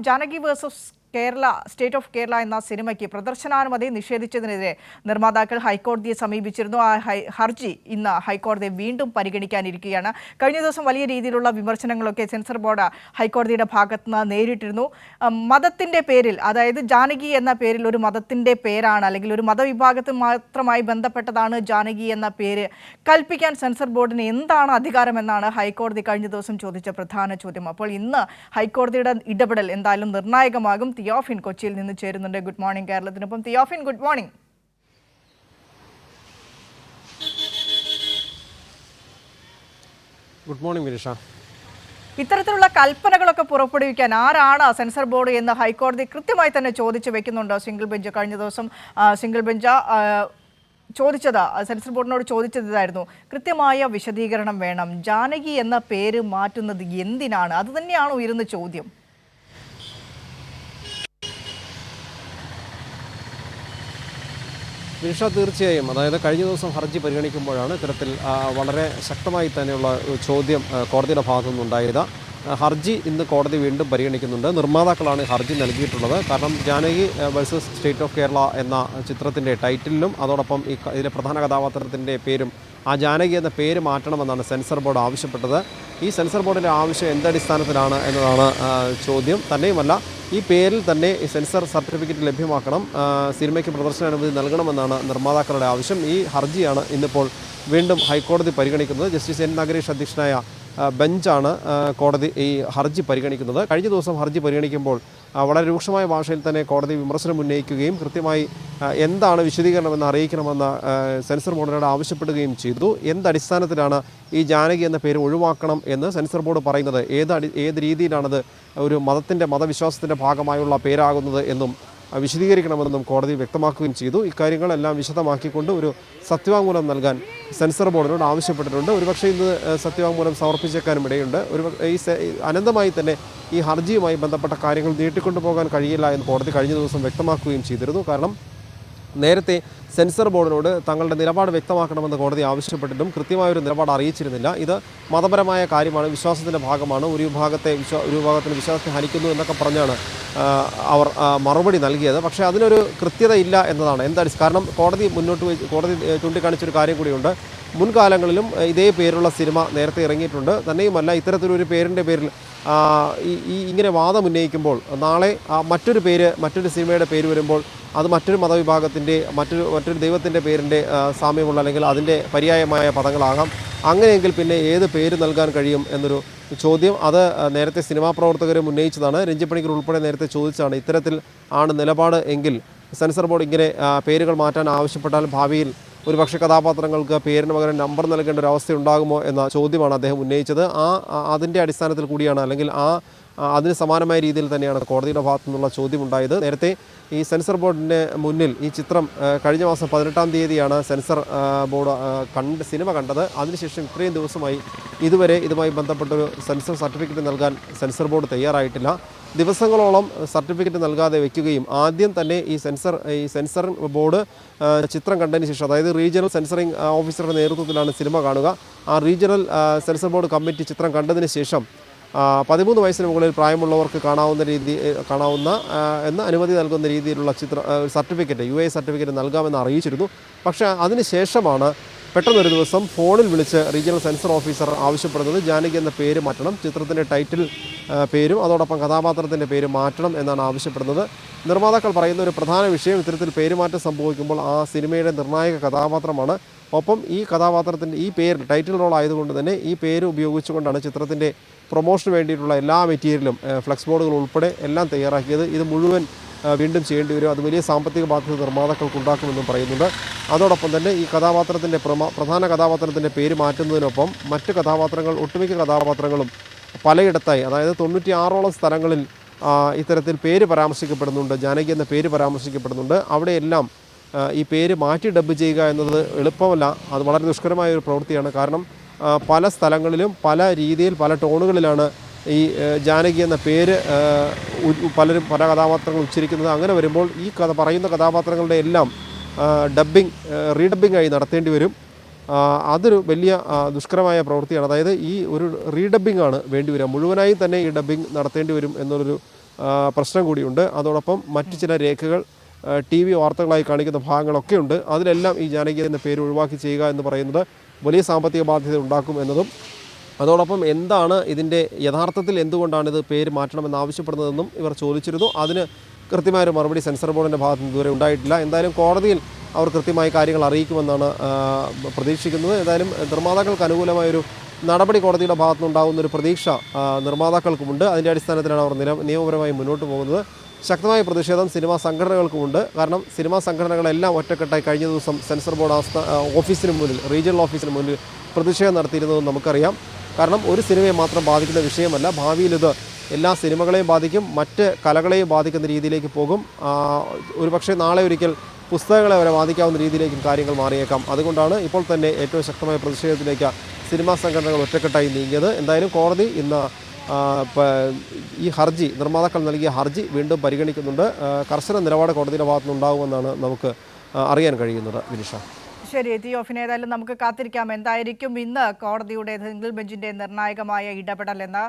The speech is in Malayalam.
Janaki versus Kerala state of Kerala എന്ന സിനിമയ്ക്ക് പ്രദർശനാനുമതി നിഷേധിച്ചതിനെതിരെ നിർമ്മാതാക്കൾ ഹൈക്കോടതിയെ സമീപിച്ചിരുന്നു. ആ ഹർജി ഇന്ന് ഹൈക്കോടതി വീണ്ടും പരിഗണിക്കാനിരിക്കുകയാണ്. കഴിഞ്ഞ ദിവസം വലിയ രീതിയിലുള്ള വിമർശനങ്ങളൊക്കെ സെൻസർ ബോർഡ് ഹൈക്കോടതിയുടെ ഭാഗത്ത് നിന്ന് നേരിട്ടിരുന്നു മതത്തിന്റെ പേരിൽ അതായത് ജാനകി എന്ന പേരിൽ ഒരു മതത്തിന്റെ പേരാണ് അല്ലെങ്കിൽ ഒരു മതവിഭാഗത്തിൽ മാത്രമായി ബന്ധപ്പെട്ടതാണ് ജാനകി എന്ന പേര് കൽപ്പിക്കാൻ സെൻസർ ബോർഡിന് എന്താണ് അധികാരമെന്നാണ് ഹൈക്കോടതി കഴിഞ്ഞ ദിവസം ചോദിച്ച പ്രധാന ചോദ്യം. അപ്പോൾ ഇന്ന് ഹൈക്കോടതിയുടെ ഇടപെടൽ എന്തായാലും നിർണായകമാകും. തിയോഫിൻ കൊച്ചിയിൽ നിന്ന് ചേരുന്നുണ്ട്. ഗുഡ് മോർണിംഗ് കേരളത്തിനൊപ്പം. Theophin good morning. Good morning Vinisha ഇത്തരത്തിലുള്ള കൽപ്പനകളൊക്കെ പുറപ്പെടുവിക്കാൻ ആരാണ് സെൻസർ ബോർഡ് എന്ന് ഹൈക്കോടതി കൃത്യമായി തന്നെ ചോദിച്ചു വെക്കുന്നുണ്ട്? സിംഗിൾ ബെഞ്ച് കഴിഞ്ഞ ദിവസം സിംഗിൾ ബെഞ്ച് ചോദിച്ചത് സെൻസർ ബോർഡിനോട് ചോദിച്ചത് ഇതായിരുന്നു കൃത്യമായ വിശദീകരണം വേണം. ജാനകി എന്ന പേര് മാറ്റുന്നത് എന്തിനാണ്? അത് തന്നെയാണോ ഉയരുന്ന ചോദ്യം. വിനിഷ തീർച്ചയായും അതായത് കഴിഞ്ഞ ദിവസം ഹർജി പരിഗണിക്കുമ്പോഴാണ് ഇത്തരത്തിൽ വളരെ ശക്തമായി തന്നെയുള്ള ചോദ്യം കോടതിയുടെ ഭാഗത്തു നിന്നുണ്ടായത്. ഹർജി ഇന്ന് കോടതി വീണ്ടും പരിഗണിക്കുന്നുണ്ട്. നിർമ്മാതാക്കളാണ് ഹർജി നൽകിയിട്ടുള്ളത്. കാരണം Janaki versus state of Kerala എന്ന ചിത്രത്തിന്റെ ടൈറ്റിലും അതോടൊപ്പം ഈ ഇതിലെ പ്രധാന കഥാപാത്രത്തിന്റെ പേരും ആ ജാനകി എന്ന പേര് മാറ്റണമെന്നാണ് സെൻസർ ബോർഡ് ആവശ്യപ്പെട്ടത്. ഈ സെൻസർ ബോർഡിന്റെ ആവശ്യം എന്തടിസ്ഥാനത്തിലാണ് എന്നതാണ് ചോദ്യം. തന്നെയുമല്ല ഈ പേരിൽ തന്നെ സെൻസർ സർട്ടിഫിക്കറ്റ് ലഭ്യമാക്കണം സിനിമയ്ക്ക് പ്രദർശനാനുമതി നൽകണമെന്നാണ് നിർമ്മാതാക്കളുടെ ആവശ്യം. ഈ ഹർജിയാണ് ഇന്നിപ്പോൾ വീണ്ടും ഹൈക്കോടതി പരിഗണിക്കുന്നത്. ജസ്റ്റിസ് എൻ നഗരേഷ് അധ്യക്ഷനായ ബെഞ്ചാണ് കോടതി ഈ ഹർജി പരിഗണിക്കുന്നത്. കഴിഞ്ഞ ദിവസം ഹർജി പരിഗണിക്കുമ്പോൾ വളരെ രൂക്ഷമായ ഭാഷയിൽ തന്നെ കോടതി വിമർശനം ഉന്നയിക്കുകയും കൃത്യമായി എന്താണ് വിശദീകരണമെന്ന് അറിയിക്കണമെന്ന് സെൻസർ ബോർഡിനോട് ആവശ്യപ്പെടുകയും ചെയ്തു. എന്തടിസ്ഥാനത്തിലാണ് ഈ ജാനകി എന്ന പേര് ഒഴിവാക്കണം എന്ന് സെൻസർ ബോർഡ് പറയുന്നത്? ഏത് ഏത് രീതിയിലാണത് ഒരു മതത്തിന്റെ മതവിശ്വാസത്തിന്റെ ഭാഗമായുള്ള പേരാകുന്നത് എന്നും വിശദീകരിക്കണമെന്നും കോടതി വ്യക്തമാക്കുകയും ചെയ്തു. ഇക്കാര്യങ്ങളെല്ലാം വിശദമാക്കിക്കൊണ്ട് ഒരു സത്യവാങ്മൂലം നൽകാൻ സെൻസർ ബോർഡിനോട് ആവശ്യപ്പെട്ടിട്ടുണ്ട്. ഒരുപക്ഷെ ഇന്ന് സത്യവാങ്മൂലം സമർപ്പിച്ചേക്കാനും ഇടയുണ്ട്. ഒരു ഈ അനന്തമായി തന്നെ ഈ ഹർജിയുമായി ബന്ധപ്പെട്ട കാര്യങ്ങൾ നീട്ടിക്കൊണ്ടു പോകാൻ കഴിയില്ല എന്ന് കോടതി കഴിഞ്ഞ ദിവസം വ്യക്തമാക്കുകയും ചെയ്തിരുന്നു. കാരണം നേരത്തെ സെൻസർ ബോർഡിനോട് തങ്ങളുടെ നിലപാട് വ്യക്തമാക്കണമെന്ന് കോടതി ആവശ്യപ്പെട്ടിട്ടും കൃത്യമായൊരു നിലപാട് അറിയിച്ചിരുന്നില്ല. ഇത് മതപരമായ കാര്യമാണ് വിശ്വാസത്തിന്റെ ഭാഗമാണ് ഒരു വിഭാഗത്തെ വിശ്വാ ഒരു വിഭാഗത്തിന് വിശ്വാസത്തെ ഹനിക്കുന്നു എന്നൊക്കെ പറഞ്ഞാണ് അവർ മറുപടി നൽകിയത്. പക്ഷേ അതിനൊരു കൃത്യതയില്ല എന്നതാണ്. എന്താണ്? കാരണം കോടതി മുന്നോട്ട് കോടതി ചൂണ്ടിക്കാണിച്ചൊരു കാര്യം കൂടിയുണ്ട്. മുൻകാലങ്ങളിലും ഇതേ പേരുള്ള സിനിമ നേരത്തെ ഇറങ്ങിയിട്ടുണ്ട്. തന്നെയുമല്ല ഇത്തരത്തിലൊരു പേരിന്റെ പേരിൽ ഈ ഇങ്ങനെ വാദം ഉന്നയിക്കുമ്പോൾ നാളെ മറ്റൊരു പേര് മറ്റൊരു സിനിമയുടെ പേര് വരുമ്പോൾ അത് മറ്റൊരു മതവിഭാഗത്തിന്റെ മറ്റൊരു മറ്റൊരു ദൈവത്തിന്റെ പേരിന്റെ സാമ്യമുള്ള അല്ലെങ്കിൽ അതിന്റെ പര്യായമായ പദങ്ങളാകാം. അങ്ങനെയെങ്കിൽ പിന്നെ ഏത് പേര് നൽകാൻ കഴിയും എന്നൊരു ചോദ്യം. അത് നേരത്തെ സിനിമാ പ്രവർത്തകരും ഉന്നയിച്ചതാണ്. രഞ്ജിപ്പണിക്കർ ഉൾപ്പെടെ നേരത്തെ ചോദിച്ചതാണ്. ഇത്തരത്തിൽ ആണ് നിലപാട് എങ്കിൽ സെൻസർ ബോർഡ് ഇങ്ങനെ പേരുകൾ മാറ്റാൻ ആവശ്യപ്പെട്ടാൽ ഭാവിയിൽ ഒരുപക്ഷെ കഥാപാത്രങ്ങൾക്ക് പേരിന് പകരം നമ്പർ നൽകേണ്ട ഒരു അവസ്ഥ ഉണ്ടാകുമോ എന്ന ചോദ്യമാണ് അദ്ദേഹം ഉന്നയിച്ചത്. ആ അതിന്റെ അടിസ്ഥാനത്തിൽ കൂടിയാണ് അല്ലെങ്കിൽ ആ അതിന് സമാനമായ രീതിയിൽ തന്നെയാണ് കോടതിയുടെ ഭാഗത്തു നിന്നുള്ള ചോദ്യം ഉണ്ടായത് നേരത്തെ ഈ സെൻസർ ബോർഡിന്റെ മുന്നിൽ ഈ ചിത്രം കഴിഞ്ഞ മാസം പതിനെട്ടാം തീയതിയാണ് സെൻസർ ബോർഡ് കണ്ട് സിനിമ കണ്ടത്. അതിനുശേഷം ഇത്രയും ദിവസമായി ഇതുവരെ ഇതുമായി ബന്ധപ്പെട്ടൊരു സെൻസർ സർട്ടിഫിക്കറ്റ് നൽകാൻ സെൻസർ ബോർഡ് തയ്യാറായിട്ടില്ല. ദിവസങ്ങളോളം സർട്ടിഫിക്കറ്റ് നൽകാതെ വെക്കുകയും ആദ്യം തന്നെ ഈ സെൻസർ ഈ സെൻസർ ബോർഡ് ചിത്രം കണ്ടതിന് ശേഷം അതായത് റീജിയണൽ സെൻസറിങ് ഓഫീസറുടെ നേതൃത്വത്തിലാണ് സിനിമ കാണുക. ആ റീജിയണൽ സെൻസർ ബോർഡ് കമ്മിറ്റി ചിത്രം കണ്ടതിന് ശേഷം പതിമൂന്ന് വയസ്സിന് മുകളിൽ പ്രായമുള്ളവർക്ക് കാണാവുന്ന രീതി കാണാവുന്ന എന്ന് അനുമതി നൽകുന്ന രീതിയിലുള്ള ചിത്ര സർട്ടിഫിക്കറ്റ് യു എ സർട്ടിഫിക്കറ്റ് നൽകാമെന്ന് അറിയിച്ചിരുന്നു. പക്ഷേ അതിന് ശേഷമാണ് പെട്ടെന്നൊരു ദിവസം ഫോണിൽ വിളിച്ച് റീജിയണൽ സെൻസർ ഓഫീസർ ആവശ്യപ്പെടുന്നത് ജാനകി എന്ന പേര് മാറ്റണം ചിത്രത്തിന്റെ ടൈറ്റിൽ പേരും അതോടൊപ്പം കഥാപാത്രത്തിന്റെ പേര് മാറ്റണം എന്നാണ് ആവശ്യപ്പെടുന്നത്. നിർമ്മാതാക്കൾ പറയുന്ന ഒരു പ്രധാന വിഷയം ഇത്തരത്തിൽ പേരുമാറ്റം സംഭവിക്കുമ്പോൾ ആ സിനിമയുടെ നിർണായക കഥാപാത്രമാണ്. ഒപ്പം ഈ കഥാപാത്രത്തിന്റെ ഈ പേര് ടൈറ്റിൽ റോൾ ആയതുകൊണ്ട് തന്നെ ഈ പേര് ഉപയോഗിച്ചുകൊണ്ടാണ് ചിത്രത്തിന്റെ പ്രൊമോഷന് വേണ്ടിയിട്ടുള്ള എല്ലാ മെറ്റീരിയലും ഫ്ലെക്സ് ബോർഡുകൾ ഉൾപ്പെടെ എല്ലാം തയ്യാറാക്കിയത്. ഇത് മുഴുവൻ വീണ്ടും ചെയ്യേണ്ടി വരും. അത് വലിയ സാമ്പത്തിക ബാധ്യത നിർമ്മാതാക്കൾക്ക് ഉണ്ടാക്കുമെന്നും പറയുന്നുണ്ട്. അതോടൊപ്പം തന്നെ ഈ കഥാപാത്രത്തിന്റെ പ്രധാന കഥാപാത്രത്തിന്റെ പേര് മാറ്റുന്നതിനൊപ്പം മറ്റ് കഥാപാത്രങ്ങൾ ഒട്ടുമിക്ക കഥാപാത്രങ്ങളും പലയിടത്തായി അതായത് തൊണ്ണൂറ്റി ആറോളം സ്ഥലങ്ങളിൽ ഇത്തരത്തിൽ പേര് പരാമർശിക്കപ്പെടുന്നുണ്ട്. ജാനകി എന്ന പേര് പരാമർശിക്കപ്പെടുന്നുണ്ട്. അവിടെയെല്ലാം ഈ പേര് മാറ്റി ഡബ് ചെയ്യുക എന്നത് എളുപ്പമല്ല. അത് വളരെ ദുഷ്കരമായ ഒരു പ്രവൃത്തിയാണ്. കാരണം പല സ്ഥലങ്ങളിലും പല രീതിയിൽ പല ടോണുകളിലാണ് ഈ ജാനകി എന്ന പേര് പലരും പല കഥാപാത്രങ്ങൾ ഉച്ചരിക്കുന്നത് അങ്ങനെ വരുമ്പോൾ ഈ കഥ പറയുന്ന കഥാപാത്രങ്ങളുടെ എല്ലാം ഡബ്ബിങ് റീഡബ്ബിംഗ് ആയി നടത്തേണ്ടി വരും. അതൊരു വലിയ ദുഷ്കരമായ പ്രവൃത്തിയാണ്. അതായത് ഈ ഒരു റീഡബ്ബിംഗ് ആണ് വേണ്ടി വരിക. മുഴുവനായി തന്നെ ഈ ഡബ്ബിംഗ് നടത്തേണ്ടി വരും എന്നുള്ളൊരു പ്രശ്നം കൂടിയുണ്ട്. അതോടൊപ്പം മറ്റു ചില രേഖകൾ ടി വി വാർത്തകളായി കാണിക്കുന്ന ഭാഗങ്ങളൊക്കെ ഉണ്ട്. അതിലെല്ലാം ഈ ജാനകി എന്ന പേര് ഒഴിവാക്കി ചെയ്യുക എന്ന് പറയുന്നത് വലിയ സാമ്പത്തിക ബാധ്യത ഉണ്ടാക്കും എന്നതും അതോടൊപ്പം എന്താണ് ഇതിന്റെ യഥാർത്ഥത്തിൽ എന്തുകൊണ്ടാണ് ഇത് പേര് മാറ്റണമെന്ന് ആവശ്യപ്പെടുന്നതെന്നും ഇവർ ചോദിച്ചിരുന്നു. അതിന് കൃത്യമായൊരു മറുപടി സെൻസർ ബോർഡിന്റെ ഭാഗത്ത് നിന്ന് ഇതുവരെ ഉണ്ടായിട്ടില്ല. എന്തായാലും കോടതിയിൽ അവർ കൃത്യമായി കാര്യങ്ങൾ അറിയിക്കുമെന്നാണ് പ്രതീക്ഷിക്കുന്നത്. ഏതായാലും നിർമ്മാതാക്കൾക്ക് അനുകൂലമായൊരു നടപടി കോടതിയുടെ ഭാഗത്തുനിന്നുണ്ടാകുന്ന ഒരു പ്രതീക്ഷ നിർമ്മാതാക്കൾക്കുമുണ്ട്. അതിന്റെ അടിസ്ഥാനത്തിലാണ് അവർ നിയമപരമായി മുന്നോട്ട് പോകുന്നത്. ശക്തമായ പ്രതിഷേധം സിനിമാ സംഘടനകൾക്കുമുണ്ട്. കാരണം സിനിമാ സംഘടനകളെല്ലാം ഒറ്റക്കെട്ടായി കഴിഞ്ഞ ദിവസം സെൻസർ ബോർഡ് ഓഫീസിന് മുന്നിൽ റീജിയണൽ ഓഫീസിന് മുന്നിൽ പ്രതിഷേധം നടത്തിയിരുന്നത് നമുക്കറിയാം. കാരണം ഒരു സിനിമയെ മാത്രം ബാധിക്കുന്ന വിഷയമല്ല. ഭാവിയിൽ ഇത് എല്ലാ സിനിമകളെയും ബാധിക്കും മറ്റ് കലകളെയും ബാധിക്കുന്ന രീതിയിലേക്ക് പോകും. ഒരുപക്ഷെ നാളെ ഒരിക്കൽ പുസ്തകങ്ങളെ വരെ ബാധിക്കാവുന്ന രീതിയിലേക്കും കാര്യങ്ങൾ മാറിയേക്കാം. അതുകൊണ്ടാണ് ഇപ്പോൾ തന്നെ ഏറ്റവും ശക്തമായ പ്രതിഷേധത്തിലേക്ക് സിനിമാ സംഘടനകൾ ഒറ്റക്കെട്ടായി നീങ്ങിയത്. എന്തായാലും കോടതി ഇന്ന് ഈ ഹർജി നിർമ്മാതാക്കൾ നൽകിയ ഹർജി വീണ്ടും പരിഗണിക്കുന്നുണ്ട്. കർശന നിലപാട് കോടതിയുടെ ഭാഗത്തുനിന്നുണ്ടാകുമെന്നാണ് നമുക്ക് അറിയാൻ കഴിയുന്നത്. വിനിഷ. ശരി തിയോഫിന് ഏതായാലും നമുക്ക് കാത്തിരിക്കാം. എന്തായിരിക്കും ഇന്ന് കോടതിയുടെ സിംഗിൾ ബെഞ്ചിന്റെ നിർണായകമായ ഇടപെടൽ എന്ന്